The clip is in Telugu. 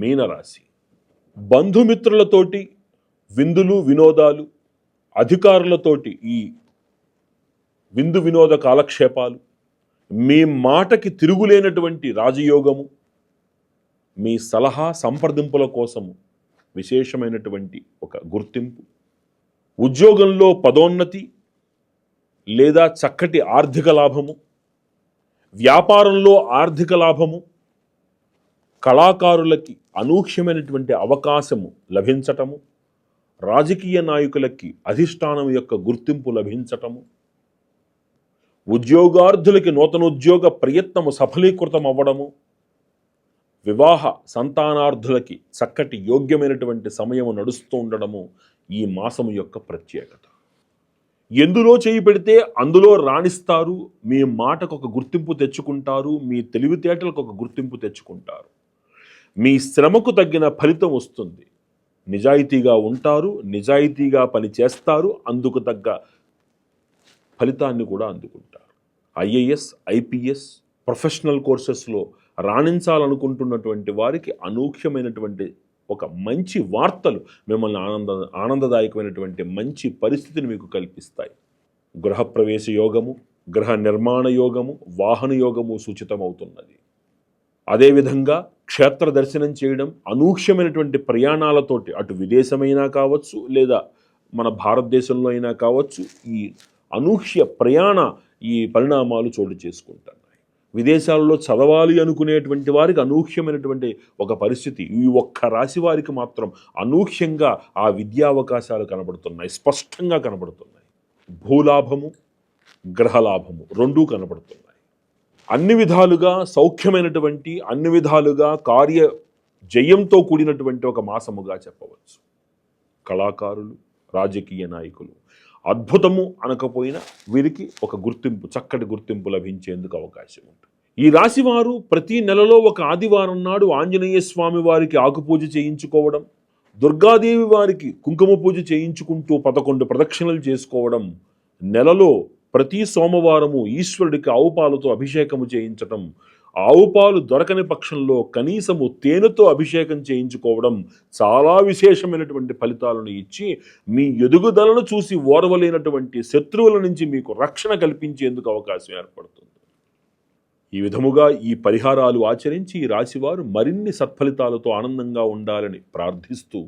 మీనరాశి. బంధుమిత్రులతోటి విందులు వినోదాలు అధికారులతోటి ఈ విందు వినోద కాలక్షేపాలు మీ మాటకి తిరుగులేనటువంటి రాజయోగము మీ సలహా సంప్రదింపుల కోసము విశేషమైనటువంటి ఒక గుర్తింపు. ఉద్యోగంలో పదోన్నతి లేదా చక్కటి ఆర్థిక లాభము వ్యాపారంలో ఆర్థిక లాభము కళాకారులకి అనూహ్యమైనటువంటి అవకాశము లభించటము రాజకీయ నాయకులకి అధిష్టానం యొక్క గుర్తింపు లభించటము ఉద్యోగార్థులకి నూతనోద్యోగ ప్రయత్నము సఫలీకృతం అవ్వడము వివాహ సంతానార్థులకి చక్కటి యోగ్యమైనటువంటి సమయము నడుస్తూ ఉండడము ఈ మాసము యొక్క ప్రత్యేకత. ఎందులో చేయి పెడితే అందులో రాణిస్తారు మీ మాటకు ఒక గుర్తింపు తెచ్చుకుంటారు మీ తెలివితేటలకు ఒక గుర్తింపు తెచ్చుకుంటారు. మీ శ్రమకు తగ్గిన ఫలితం వస్తుంది. నిజాయితీగా ఉంటారు నిజాయితీగా పని చేస్తారు అందుకు తగ్గ ఫలితాన్ని కూడా అందుకుంటారు. ఐఏఎస్ ఐపీఎస్ ప్రొఫెషనల్ కోర్సెస్లో రాణించాలనుకుంటున్నటువంటి వారికి అనూహ్యమైనటువంటి ఒక మంచి వార్తలు మిమ్మల్ని ఆనంద ఆనందదాయకమైనటువంటి మంచి పరిస్థితిని మీకు కల్పిస్తాయి. గృహప్రవేశ యోగము గృహ నిర్మాణ యోగము వాహన యోగము సూచితమవుతున్నది. అదేవిధంగా క్షేత్ర దర్శనం చేయడం అనూహ్యమైనటువంటి ప్రయాణాలతోటి అటు విదేశమైనా కావచ్చు లేదా మన భారతదేశంలో అయినా కావచ్చు ఈ అనూహ్య ప్రయాణ ఈ పరిణామాలు చోటు చేసుకుంటున్నాయి. విదేశాల్లో చదవాలి అనుకునేటువంటి వారికి అనూహ్యమైనటువంటి ఒక పరిస్థితి. ఈ ఒక్క రాశి వారికి మాత్రం అనూహ్యంగా ఆ విద్యావకాశాలు కనబడుతున్నాయి. స్పష్టంగా కనబడుతున్నాయి. భూలాభము గ్రహలాభము రెండూ కనబడుతున్నాయి. అన్ని విధాలుగా సౌఖ్యమైనటువంటి అన్ని విధాలుగా కార్య జయంతో కూడినటువంటి ఒక మాసముగా చెప్పవచ్చు. కళాకారులు రాజకీయ నాయకులు అద్భుతము అనకపోయినా వీరికి ఒక గుర్తింపు చక్కటి గుర్తింపు లభించేందుకు అవకాశం ఉంటుంది. ఈ రాశివారు ప్రతి నెలలో ఒక ఆదివారం నాడు ఆంజనేయ స్వామి వారికి ఆకుపూజ చేయించుకోవడం దుర్గాదేవి వారికి కుంకుమ పూజ చేయించుకుంటూ పదకొండు ప్రదక్షిణలు చేసుకోవడం నెలలో ప్రతి సోమవారము ఈశ్వరుడికి ఆవుపాలతో అభిషేకము చేయించటం ఆవుపాలు దొరకని పక్షంలో కనీసము తేనెతో అభిషేకం చేయించుకోవడం చాలా విశేషమైనటువంటి ఫలితాలను ఇచ్చి మీ ఎదుగుదలను చూసి ఓర్వలేనటువంటి శత్రువుల నుంచి మీకు రక్షణ కల్పించేందుకు అవకాశం ఏర్పడుతుంది. ఈ విధముగా ఈ పరిహారాలు ఆచరించి ఈ రాశివారు మరిన్ని సత్ఫలితాలతో ఆనందంగా ఉండాలని ప్రార్థిస్తూ